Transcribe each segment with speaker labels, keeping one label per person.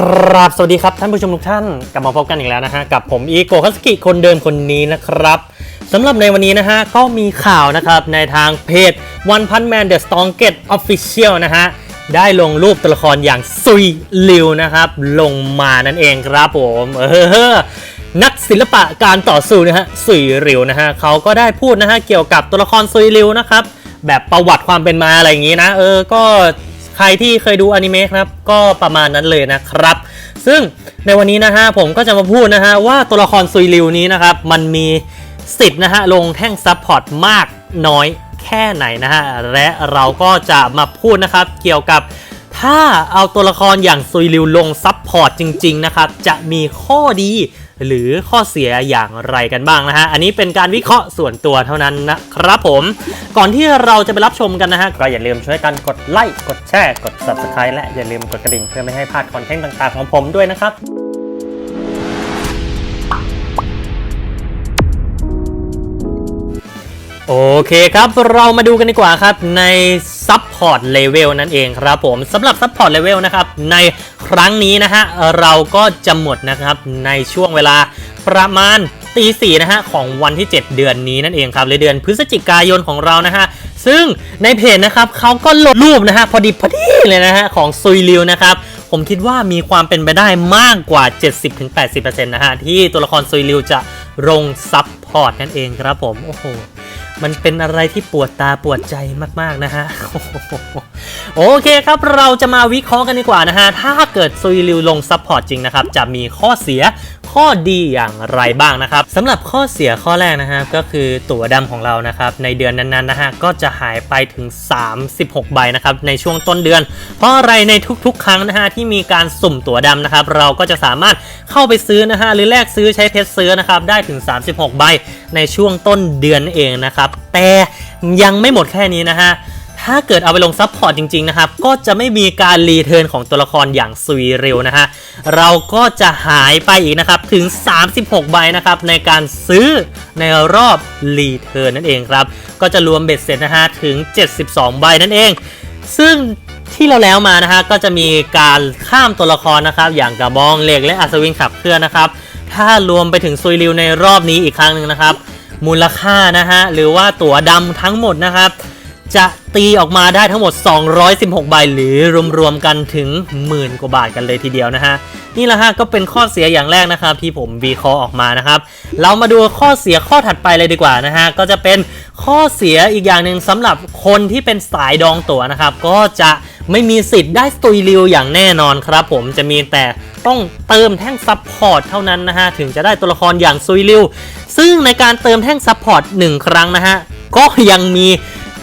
Speaker 1: กราบสวัสดีครับท่านผู้ชมทุกท่าน กลับมาพบกันอีกแล้วนะฮะ กับผมอีโกคัสกิคนเดิมคนนี้นะครับสำหรับในวันนี้นะฮะ ก็มีข่าวนะครับ ในทางเพจ One Punch Man The Strongest Official นะฮะ ได้ลงรูปตัวละครอย่างซุยลิวนะครับ ลงมานั่นเองครับผมเออนักศิลปะการต่อสู้นะฮะซุยริวนะฮะเขาก็ได้พูดนะฮะเกี่ยวกับตัวละครซุยริวนะครับแบบประวัติความเป็นมาอะไรอย่างนี้นะ เออก็ ใครที่เคยดูอนิเมะครับก็ประมาณนั้นเลยนะครับ ซึ่งในวันนี้นะฮะผมก็จะมาพูดนะฮะว่าตัวละครซุยริวนี้นะครับมันมีสิทธิ์นะฮะลงแท่งซับพอร์ตมากน้อยแค่ไหนนะฮะและเราก็จะมาพูดนะครับเกี่ยวกับถ้าเอาตัวละครอย่างซุยริวลงซับพอร์ตจริง ๆ นะครับ จะมีข้อดี หรือข้อเสียอย่างไรกันบ้างนะฮะ อันนี้เป็นการวิเคราะห์ส่วนตัวเท่านั้นนะครับผม ก่อนที่เราจะไปรับชมกันนะฮะ ก็อย่าลืมช่วยกันกดไลค์ กดแชร์ กด subscribe และอย่าลืมกดกระดิ่งเพื่อไม่ให้พลาดคอนเทนต์ต่างๆของผมด้วยนะครับ โอเคครับ เรามาดูกันดีกว่าครับในซับพอร์ตเลเวลนั่นเองครับผมสำหรับซับพอร์ตเลเวลนะครับในครั้งนี้นะฮะเราก็จะหมดนะครับในช่วงเวลาประมาณตีสี่นะฮะของวันที่ 7 เดือนนี้นั่นเองครับเลยเดือนพฤศจิกายนของเรานะฮะซึ่งในเพจนะครับเขาก็ลงรูปนะฮะพอดีพอดีเลยนะฮะของซุยริวนะครับผมคิดว่ามีความเป็นไปได้มากกว่า 70-80%นะฮะที่ตัวละครซุยริวจะลงซับพอร์ตนั่นเองครับผมโอ้โห มันเป็นอะไรที่ปวดตาปวดใจมากๆนะฮะ โอเคครับเราจะมาวิเคราะห์กันดีกว่านะฮะ ถ้าเกิดซุยริวลงซัพพอร์ตจริงนะครับ จะมีข้อเสียข้อดีอย่างไรบ้างนะครับสำหรับข้อเสียข้อแรกนะครับก็คือตั๋วดำของเรานะครับในเดือนนั้นๆนะฮะก็จะหายไปถึง 36 ใบนะครับในช่วงต้นเดือน เพราะอะไรในทุกๆ ครั้งนะฮะที่มีการสุ่มตั๋วดำนะครับเราก็จะสามารถเข้าไปซื้อนะฮะหรือแลกซื้อใช้เพชรซื้อนะครับได้ถึง 36 ใบในช่วงต้นเดือนนั่นเองนะครับ แต่ยังไม่หมดแค่นี้นะฮะ ถ้าเกิดเอาไปลงซับพอร์ตจริง ๆ นะครับ ก็จะไม่มีการรีเทิร์นของตัวละครอย่างซุยเร็วนะฮะ เราก็จะหายไปอีกนะครับ ถึง 36 ใบนะครับ ในการซื้อในรอบรีเทิร์นนั่นเองครับ ก็จะรวมเบ็ดเสร็จนะฮะ ถึง 72 ใบนั่นเอง ซึ่งที่เราแล้วมานะฮะก็จะมีการข้ามตัวละครนะครับ อย่างกระบองเหล็กและอัศวินขับเคลื่อนนะครับ ถ้ารวมไปถึงซุยริวในรอบนี้อีกครั้งหนึ่งนะครับ มูลค่านะฮะ หรือว่าตั๋วดำทั้งหมดนะครับ จะตีออกมาได้ทั้งหมด 216 ใบหรือรวมๆกันถึงหมื่นกว่าบาทกันเลยทีเดียวนะฮะนี่แหละฮะก็เป็นข้อเสียอย่างแรกนะครับที่ผมวีคอออกมานะครับ เรามาดูข้อเสียข้อถัดไปเลยดีกว่านะฮะก็จะเป็นข้อเสียอีกอย่างหนึ่งสำหรับคนที่เป็นสายดองตั๋วนะครับ ก็จะไม่มีสิทธิ์ได้สตุยริวอย่างแน่นอนครับ ผมจะมีแต่ ต้องเติมแท่งซับพอร์ตเท่านั้นนะฮะถึงจะได้ตัวละครอย่างซุยริว ซึ่งในการเติมแท่งซับพอร์ตหนึ่งครั้งนะฮะก็ยังมี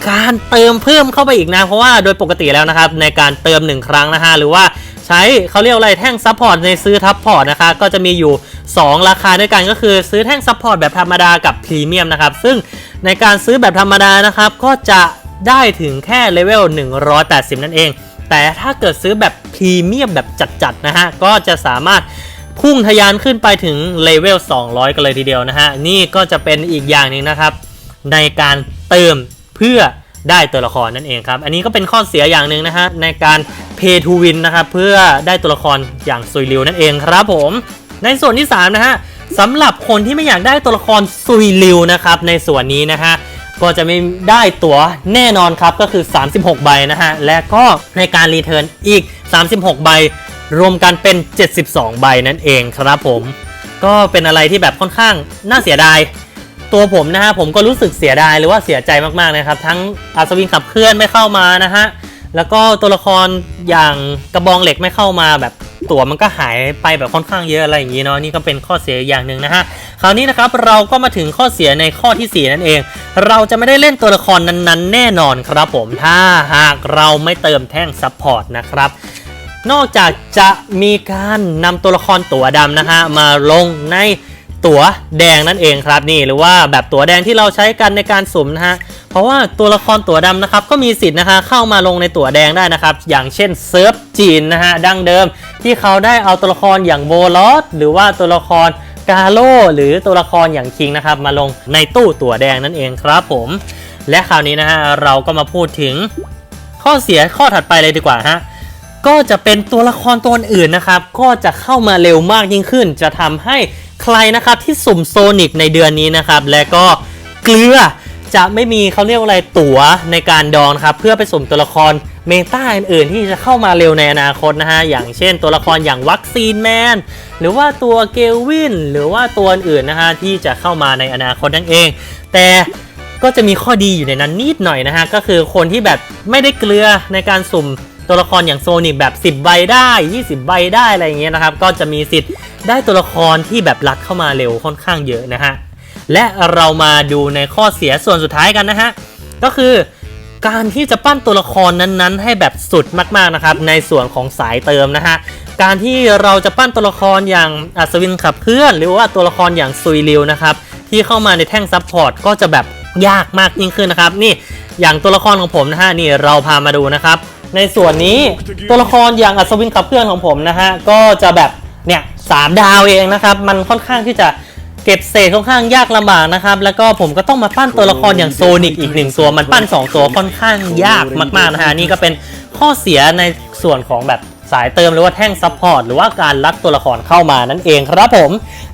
Speaker 1: การเติมเพิ่มเข้าไปอีกนะ เพราะว่าโดยปกติแล้วนะครับ ในการเติม 1 ครั้งนะฮะ หรือว่าใช้เขาเรียกอะไรแท่งซัพพอร์ตในซื้อทับพอร์ตนะคะ ก็จะมีอยู่ 2 ราคาด้วยกันก็คือซื้อแท่งซัพพอร์ตแบบธรรมดากับพรีเมียมนะครับ ซึ่งในการซื้อแบบธรรมดานะครับ ก็จะได้ถึงแค่เลเวล180 นั่นเอง แต่ถ้าเกิดซื้อแบบพรีเมียมแบบจัดๆนะฮะ ก็จะสามารถพุ่งทะยานขึ้นไปถึงเลเวล 200 กันเลยทีเดียวนะฮะ นี่ก็จะเป็นอีกอย่างหนึ่งนะครับ ในการเติมเพื่อได้ตัวละครนั่นเองครับ อันนี้ก็เป็นข้อเสียอย่างหนึ่งนะฮะ ในการ pay to win นะครับ เพื่อได้ตัวละครอย่างซุยริวนั่นเองครับผม ในส่วนที่ 3 นะฮะสำหรับคนที่ไม่อยากได้ตัวละครซุยริวนะครับในส่วนนี้นะฮะ ก็จะไม่ได้ตั๋วแน่นอนครับก็คือ 36 ใบนะฮะ และก็ในการรีเทิร์นอีก 36 ใบ รวมกันเป็น 72 ใบนั่นเองครับผม ก็เป็นอะไรที่แบบค่อนข้างน่าเสียดาย ตัวผมนะฮะผมก็รู้สึกเสียดายหรือว่าเสียใจมากๆนะครับ ทั้งอัศวินขับเคลื่อนไม่เข้ามานะฮะ แล้วก็ตัวละครอย่างกระบองเหล็กไม่เข้ามาแบบ ตัวมันก็หายไปแบบค่อนข้างเยอะอะไรอย่างนี้เนาะนี่ก็เป็นข้อเสียอย่างหนึ่งนะฮะคราวนี้นะครับเราก็มาถึงข้อเสียในข้อทีสี่ 4 นั่นเอง เราจะไม่ได้เล่นตัวละครนั้นๆ แน่นอนครับผมถ้าหากเราไม่เติมแท่งซัพพอร์ตนะครับนอกจากจะมีการนำตัวละครตั๋วดำนะฮะมาลงในตั๋วแดงนั่นเองครับนี่หรือว่าแบบตั๋วแดงที่เราใช้กันในการสุ่มนะฮะ เพราะว่าตัวละครตั๋วดำนะครับก็มีสิทธิ์นะคะเข้ามาลงในตั๋วแดงได้นะครับ อย่างเช่นเซิร์ฟจีนนะฮะดั้งเดิม ที่เขาได้เอาตัวละครอย่างโบลอสหรือว่าตัวละครกาโลหรือตัวละครอย่างคิงนะครับมาลงในตู้ตั๋วแดงนั่นเองครับผม และคราวนี้นะฮะเราก็มาพูดถึงข้อเสียข้อถัดไปเลยดีกว่าฮะก็จะเป็นตัวละครตัวอื่นนะครับ ก็จะเข้ามาเร็วมากยิ่งขึ้น จะทำให้ใครนะครับที่สุ่มโซนิกในเดือนนี้นะครับ และก็เกลือ จะไม่มีเขาเรียกว่าอะไรตั๋วในการดองนะครับ เพื่อไปสุ่มตัวละครเมตาอื่นๆ ที่จะเข้ามาเร็วในอนาคตนะฮะ อย่างเช่นตัวละครอย่างวัคซีนแมน หรือว่าตัวเกลวิน หรือว่าตัวอื่นๆนะฮะ ที่จะเข้ามาในอนาคตนั่นเอง แต่ก็จะมีข้อดีอยู่ในนั้นนิดหน่อยนะฮะ ก็คือคนที่แบบไม่ได้เกลือในการสุ่มตัวละครอย่างโซนิกแบบ 10 ใบได้ 20 ใบได้อะไรอย่างเงี้ยนะครับ ก็จะมีสิทธิ์ได้ตัวละครที่แบบรัดเข้ามาเร็วค่อนข้างเยอะนะฮะ และเรามาดูในข้อเสียส่วนสุดท้ายกันนะฮะ ก็คือการที่จะปั้นตัวละครนั้นๆ ให้แบบสุดมากๆนะครับในส่วนของสายเติมนะฮะการที่เราจะปั้นตัวละครอย่างอัศวินขับเคลื่อน หรือว่าตัวละครอย่างซุยริวนะครับที่เข้ามาในแท่งซับพอร์ตก็จะแบบยากมากยิ่งขึ้นนะครับ นี่อย่างตัวละครของผมนะฮะนี่เราพามาดูนะครับ ในส่วนนี้ตัวละครอย่างอัศวินขับเคลื่อนของผมนะฮะก็จะแบบเนี่ยสามดาวเองนะครับ มันค่อนข้างที่จะ ก็บเศษค่อนข้างยากลำบากนะครับ แล้วก็ผมก็ต้องมาปั้นตัวละครอย่างโซนิกอีกหนึ่งตัว มันปั้น 2 ตัวค่อนข้างยากมาก ๆ นะฮะ นี่ก็เป็นข้อเสียในส่วนของแบบสายเติมหรือว่าแท่งซัพพอร์ตหรือว่าการลัดตัวละครเข้ามานั่นเองครับผม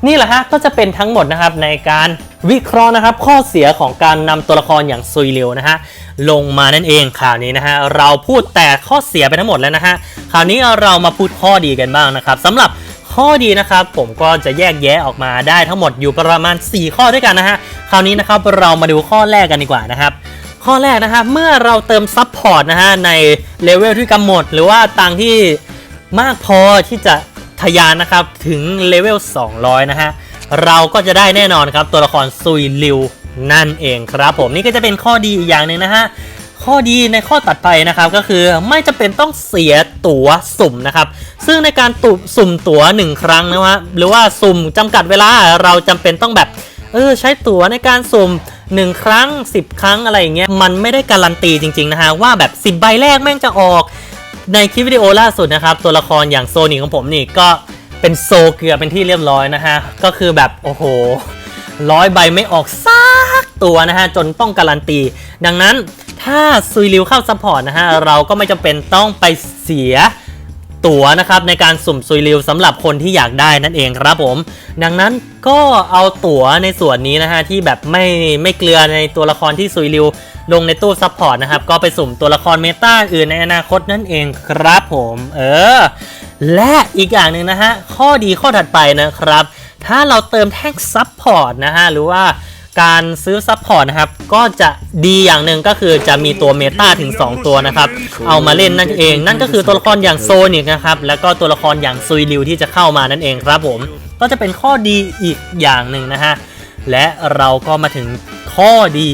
Speaker 1: นี่แหละฮะก็จะเป็นทั้งหมดนะครับในการวิเคราะห์นะครับ ข้อเสียของการนำตัวละครอย่างซุยเรียวนะฮะลงมานั่นเองคราวนี้นะฮะเราพูดแต่ข้อเสียไปทั้งหมดแล้วนะฮะคราวนี้เรามาพูดข้อดีกันบ้างนะครับสำหรับ ข้อดีนะครับ ผมก็จะแยกแยะออกมาได้ทั้งหมดอยู่ประมาณ 4 ข้อด้วยกันนะฮะ คราวนี้นะครับเรามาดูข้อแรกกันดีกว่านะครับ ข้อแรกนะครับเมื่อเราเติมซับพอร์ตนะฮะในเลเวลที่กำหนด หรือว่าตังที่มากพอที่จะทะยานนะครับถึงเลเวล 200 นะฮะ เราก็จะได้แน่นอนครับตัวละครซุยลิวนั่นเองครับผมนี่ก็จะเป็นข้อดีอีกอย่างหนึ่งนะฮะ ข้อดีในข้อตัดไปนะครับก็คือไม่จำเป็นต้องเสียตั๋วสุ่มนะครับ ซึ่งในการตุสุ่มตั๋วหนึ่งครั้งนะฮะหรือว่าสุ่มจำกัดเวลาเราจำเป็นต้องแบบเออใช้ตั๋วในการสุ่มหนึ่งครั้ง 10 ครั้งอะไรอย่างเงี้ยมันไม่ได้การันตีจริงๆนะฮะว่าแบบ 10 ใบแรกแม่งจะออก ในคลิปวิดีโอล่าสุดนะครับตัวละครอย่างโซนิของผมนี่ก็เป็นโซเกือบเป็นที่เรียบร้อยนะฮะก็คือแบบโอ้โหร้อยใบไม่ออกสักตัวนะฮะจนต้องการันตี ดังนั้น ถ้าซุยริวเข้าซัพพอร์ตนะฮะเราก็ไม่จำเป็นต้องไปเสียตั๋วนะครับในการสุ่มซุยริวสำหรับคนที่อยากได้นั่นเองครับผม ดังนั้นก็เอาตั๋วในส่วนนี้นะฮะที่แบบไม่ไม่เกลือในตัวละครที่ซุยริวลงในตู้ซัพพอร์ตนะครับก็ไปสุ่มตัวละครเมตาอื่นในอนาคตนั่นเองครับผม เออ และอีกอย่างหนึ่งนะฮะข้อดีข้อถัดไปนะครับ ถ้าเราเติมแท่งซับพอร์ตนะฮะหรือว่า การซื้อซับพอร์ตนะครับ ก็จะดีอย่างหนึ่งก็คือจะมีตัวเมตาถึง 2 ตัวนะครับ เอามาเล่นนั่นเอง นั่นก็คือตัวละครอย่างโซนิกนะครับ แล้วก็ตัวละครอย่างซุยริวที่จะเข้ามานั่นเองครับผม ก็จะเป็นข้อดีอีกอย่างหนึ่งนะฮะ และเราก็มาถึงข้อดี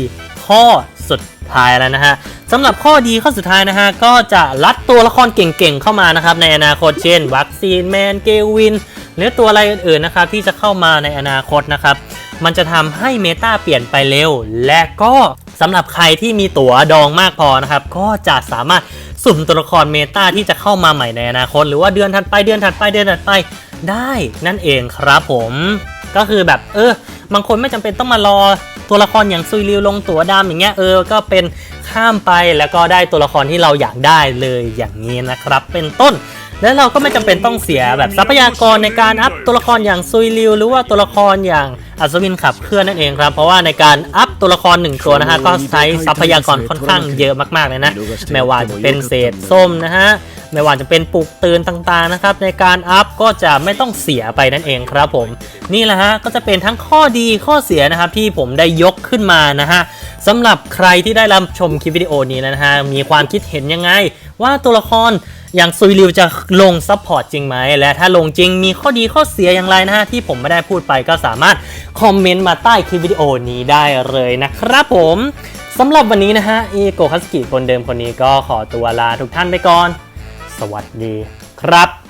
Speaker 1: ข้อสุดท้ายแล้วนะฮะสำหรับข้อดีข้อสุดท้ายนะฮะ ก็จะลัดตัวละครเก่งๆเข้ามานะครับ ในอนาคตเช่น วัคซีนแมนเกวิน หรือตัวอะไรอื่นๆนะครับที่จะเข้ามาในอนาคตนะครับ มันจะทำให้เมตาเปลี่ยนไปเร็ว และก็สำหรับใครที่มีตั๋วดองมากพอนะครับ ก็จะสามารถสุ่มตัวละครเมตาที่จะเข้ามาใหม่ในอนาคต หรือว่าเดือนถัดไปเดือนถัดไปเดือนถัดไปได้นั่นเองครับผม ก็คือแบบเออบางคนไม่จำเป็นต้องมารอตัวละครอย่างซุยริวลงตั๋วดำอย่างเงี้ยเออก็เป็นข้ามไปแล้วก็ได้ตัวละครที่เราอยากได้เลยอย่างนี้นะครับ เป็นต้น แล้วเราก็ไม่จำเป็นต้องเสียแบบทรัพยากรในการอัพตัวละครอย่างซุยริวหรือว่าตัวละครอย่างอัศวินขับเคลื่อนนั่นเองครับเพราะว่าในการอัพตัวละครหนึ่งตัวนะฮะก็ใช้ทรัพยากรค่อนข้างเยอะมากๆเลยนะไม่ว่าจะเป็นเศษส้มนะฮะไม่ว่าจะเป็นปลุกตื่นต่างๆนะครับในการอัพก็จะไม่ต้องเสียไปนั่นเองครับผม นี่แหละฮะก็จะเป็นทั้งข้อดีข้อเสียนะครับที่ผมได้ยกขึ้นมานะฮะสำหรับใครที่ได้รับชมคลิปวิดีโอนี้นะฮะมีความคิดเห็นยังไง ว่าตัวละคร อย่างซุยริวจะลงซัพพอร์ตจริงไหม และถ้าลงจริงมีข้อดีข้อเสียอย่างไรนะฮะ ที่ผมไม่ได้พูดไปก็สามารถคอมเมนต์มาใต้คลิปวิดีโอนี้ได้เลยนะครับผมสำหรับวันนี้นะฮะอีโกคัสกิคนเดิมคนนี้ก็ขอตัวลาทุกท่านไปก่อน สวัสดีครับ